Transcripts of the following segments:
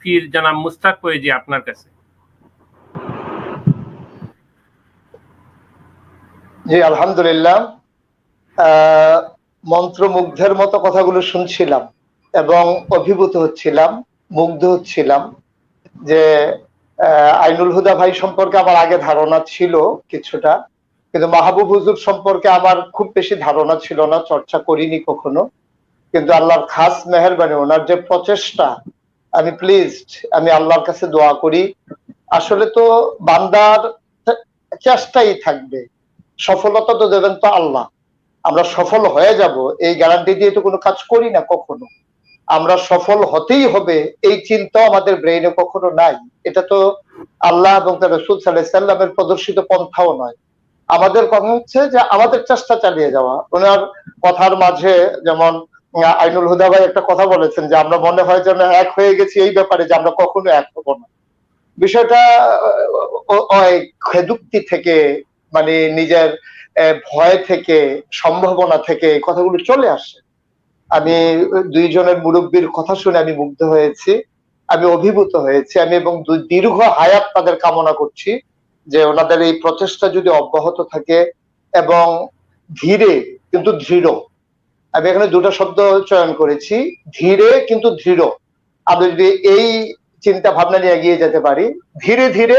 পীর জানাব মুস্তাক কয়েজি আপনার কাছে। জি, আলহামদুলিল্লাহ। মন্ত্রমুগ্ধের মতো কথাগুলো শুনছিলাম এবং অভিভূত হচ্ছিলাম, মুগ্ধ হচ্ছিলাম যে আইনুল হুদা ভাই সম্পর্কে আমার আগে ধারণা ছিল কিছুটা, কিন্তু মাহবুব হুজুর সম্পর্কে আমার খুব বেশি ধারণা ছিল না, চর্চা করিনি কখনো। কিন্তু আল্লাহর খাস মেহরবানি, ওনার যে প্রচেষ্টা আমি প্লিজড আমি আল্লাহর কাছে দোয়া করি। আসলে তো বান্দার চেষ্টাই থাকবে। সফলতা তো দেবেন তো আল্লাহ। আমরা সফল হয়ে যাব, এই গ্যারান্টি দিয়ে তো কোনো কাজ করি না কখনো। আমরা সফল হতেই হবে, এই চিন্তা আমাদের ব্রেইনে কখনো নাই। এটা তো আল্লাহ এবং তার রসুল সাল্লামের প্রদর্শিত পন্থাও নয়। আমাদের কথা হচ্ছে যে আমাদের চেষ্টা চালিয়ে যাওয়া। ওনার কথার মাঝে যেমন আইনুল হুদা ভাই একটা কথা বলেছেন যে আমরা মনে হয় যেন এক হয়ে গেছি এই ব্যাপারে যে আমরা কখনো এক হব না। বিষয়টা খেদুক্তি থেকে মানে নিজের ভয় থেকে, সম্ভাবনা থেকে কথাগুলো চলে আসে। আমি দুইজনের মুরব্বীর কথা শুনে আমি মুগ্ধ হয়েছি, আমি অভিভূত হয়েছি, আমি এবং দীর্ঘ হায়াত তাদের কামনা করছি যে ওনাদের এই প্রচেষ্টা যদি অব্যাহত থাকে এবং ধীরে, কিন্তু দৃঢ় আমি এখানে দুটো শব্দ চয়ন করেছি, ধীরে কিন্তু দৃঢ় আমরা যদি এই চিন্তা ভাবনা নিয়ে এগিয়ে যেতে পারি, ধীরে ধীরে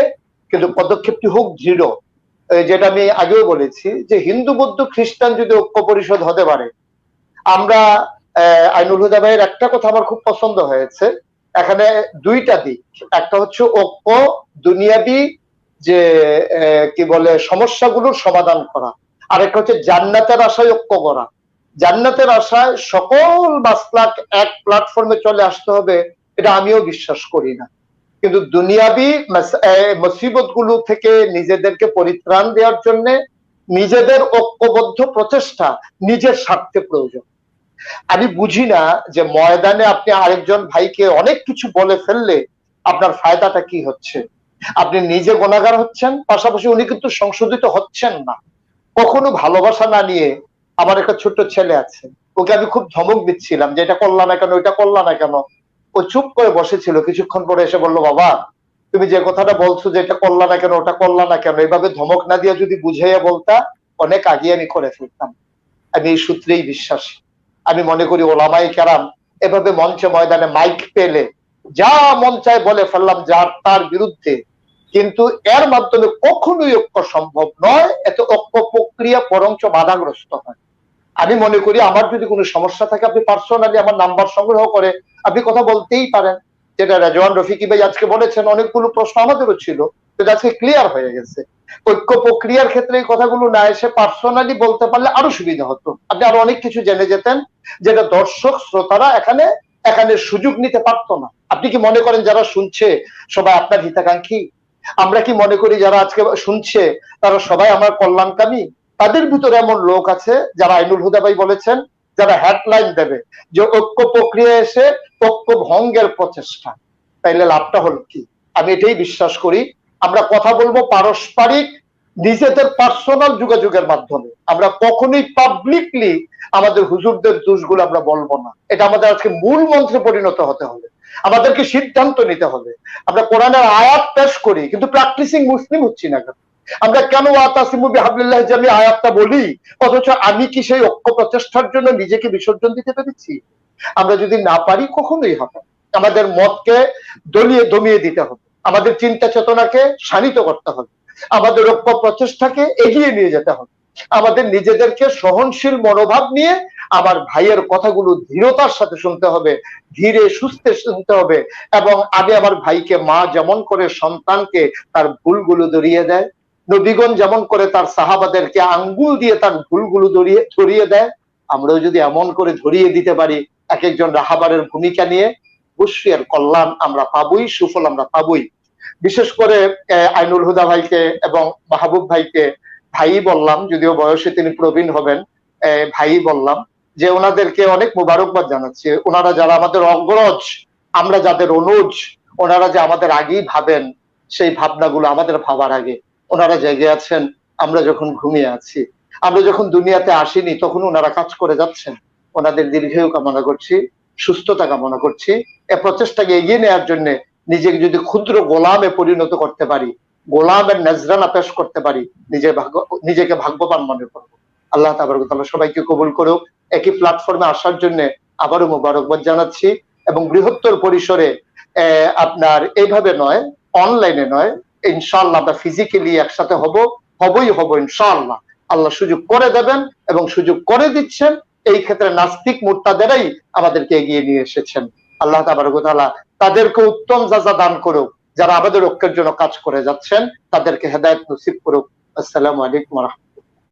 কিন্তু পদক্ষেপটি হোক দৃঢ় যেটা আমি আগেও বলেছি যে হিন্দু, বৌদ্ধ, খ্রিস্টান যদি ঐক্য পরিষদ হতে পারে, আমরা আইনুল হুদা ভাইয়ের একটা কথা আমার খুব পছন্দ হয়েছে। এখানে দুইটা দিক। একটা হচ্ছে ঐক্য, দুনিয়াবি যে কি বলে, সমস্যাগুলোর সমাধান করা। আর একটা হচ্ছে জান্নাতের আশায় ঐক্য করা। জান্নাতের আশায় সকল মাসলাক এক প্ল্যাটফর্মে চলে আসতে হবে, এটা আমিও বিশ্বাস করি না। কিন্তু দুনিয়াবি মুসিবতগুলো থেকে নিজেদেরকে পরিত্রাণ দেওয়ার জন্য নিজেদের ঐক্যবদ্ধ প্রচেষ্টা নিজের স্বার্থে প্রয়োজন। আমি বুঝি না যে ময়দানে আপনি আরেকজন ভাইকে অনেক কিছু বলে ফেললে আপনার ফায়দাটা কি হচ্ছে? আপনি নিজে গোনাগার হচ্ছেন, পাশাপাশি উনি কিন্তু সংশোধিত হচ্ছেন না। কখনো ভালোবাসা না নিয়ে আমার একটা ছোট্ট ছেলে আছে। ওকে আমি খুব ধমক দিচ্ছিলাম যে এটা করলাম না কেন, ওইটা করলাম না কেন। ও চুপ করে বসেছিল, কিছুক্ষণ পরে এসে বলল, বাবা, তুমি যে কথাটা বলছো যে এটা করলা না কেন, ওটা করলা না কেন, এইভাবে ধমক না দিয়ে যদি বুঝাইয়া বলতা, অনেক আগে আমি করে ফেলতাম। আমি এই সূত্রেই বিশ্বাসী। আমি মনে করি ওলামাই কেরাম এভাবে মঞ্চে ময়দানে মাইক পেলে যা মন চায় বলে ফেললাম, যার তার বিরুদ্ধে কিন্তু এর মাধ্যমে কখনোই ঐক্য সম্ভব নয়, এত ঐক্য প্রক্রিয়া বরঞ্চ বাধাগ্রস্ত হয়। আমি মনে করি আমার যদি কোনো সমস্যা থাকে, আপনি পার্সোনালি আমার নাম্বার সংগ্রহ করে আপনি কথা বলতেই পারেন। যেটা রাজওয়ান রফিকি ভাই আজকে বলেছেন, অনেকগুলো প্রশ্ন আমাদেরও ছিল কিন্তু আজকে ক্লিয়ার হয়ে গেছে। ঐক্য প্রক্রিয়ার ক্ষেত্রে এই কথাগুলো না এসে পার্সোনালি বলতে পারলে আরও সুবিধা হতো। আপনি আরও অনেক কিছু জেনে যেতেন, যেটা দর্শক, শ্রোতারা এখানে এখানে সুযোগ নিতে পারতো না। আপনি কি মনে করেন যারা শুনছে, সবাই আপনার হিতাকাঙ্ক্ষী? আমরা কি মনে করি যারা আজকে শুনছে, তারা সবাই আমার কল্যাণকামী? তাদের ভিতরে এমন লোক আছে যারা আইনুল হুদাবাই বলেছেন, যারা হেডলাইন দেবে যে ঐক্য প্রক্রিয়া এসে ঐক্য ভঙ্গের প্রচেষ্টা। তাইলে লাভটা হলো কি? আমি এটাই বিশ্বাস করি। আমরা কথা বলব পারস্পরিক, নিজেদের পার্সোনাল যোগাযোগের মাধ্যমে। আমরা কখনোই পাবলিকলি আমাদের হুজুরদের দোষগুলো আমরা বলব না। এটা আমাদের আজকে মূল মন্ত্রে পরিণত হতে হবে। আমাদেরকে সিদ্ধান্ত নিতে হবে। আমরা কোরআনের আয়াত পেশ করি, কিন্তু প্র্যাকটিসিং মুসলিম হচ্ছি না কেন? আমরা কেন আতাসিমুবি হাবলিল্লাহ আমি আয়াতটা বলি? অথচ আমি কি সেই ঐক্য প্রচেষ্টার জন্য নিজেকে বিসর্জন দিতে পেরেছি? আমরা যদি না পারি, কখনোই হবে আমাদের মতকে দলিয়ে দমিয়ে দিতে হবে। আমাদের চিন্তা চেতনাকে শানিত করতে হবে। আমাদের ঐক্য প্রচেষ্টাকে এগিয়ে নিয়ে যেতে হবে। আমাদের নিজেদেরকে সহনশীল মনোভাব নিয়ে আমার ভাইয়ের কথাগুলো ধীরতার সাথে শুনতে হবে, ধীরে সুস্থে শুনতে হবে এবং আগে আমার ভাইকে মা যেমন করে সন্তানকে তার ভুলগুলো ধরিয়ে দেয়, নবীগণ যেমন করে তার সাহাবাদেরকে আঙ্গুল দিয়ে তার ভুলগুলো ধরিয়ে ধরিয়ে দেয়, আমরাও যদি এমন করে ধরিয়ে দিতে পারি এক একজন রাহাবারের ভূমিকা নিয়ে, অবশ্যই কল্যাণ আমরা পাবই, সুফল আমরা পাবই। বিশেষ করে আইনুল হুদা ভাইকে এবং মাহবুব ভাইকে ভাই বললাম, যদিও বয়সে তিনি প্রবীণ হবেন ভাই বললাম যে ওনাদেরকে অনেক মুবারকবাদ জানাচ্ছি। ওনারা যারা আমাদের অগ্রজ, আমরা যাদের অনুজ, ওনারা যে আমাদের আগেই ভাবেন সেই ভাবনাগুলো আমাদের ভাবার আগে। ওনারা জেগে আছেন, আমরা যখন ঘুমিয়ে আছি। আমরা যখন দুনিয়াতে আসিনি, তখন ওনারা কাজ করে যাচ্ছেন। ওনাদের দীর্ঘায়ু কামনা করছি, সুস্থতা কামনা করছি। এ প্রচেষ্টাকে এগিয়ে নেওয়ার জন্য নিজেকে যদি ক্ষুদ্র গোলামে পরিণত করতে পারি, গোলামের নজরানা পেশ করতে পারি, নিজের ভাগ্য নিজেকে ভাগ্যবান মনে করব। আল্লাহ তাবারকতাল্লাহ সবাইকে কবুল করুক। একই প্ল্যাটফর্মে আসার জন্য আবারও মোবারকবাদ জানাচ্ছি এবং বৃহত্তর পরিসরে আপনার এইভাবে নয় অনলাইনে নয়, ইনশাআল্লাহ আমরা ফিজিক্যালি একসাথে হব, হবই হব ইনশাআল্লাহ। আল্লাহ সুযোগ করে দেবেন এবং সুযোগ করে দিচ্ছেন, এই ক্ষেত্রে নাস্তিক মুর্তাদেরাই আমাদেরকে এগিয়ে নিয়ে এসেছেন। আল্লাহ তাবারকতাল্লাহ তাদেরকে উত্তম যাজা দান করুক, যারা আমাদের ঐক্যের জন্য কাজ করে যাচ্ছেন, তাদেরকে হেদায়ত নসিব করুক। আসসালামু আলাইকুম রহমতুল্লাহ।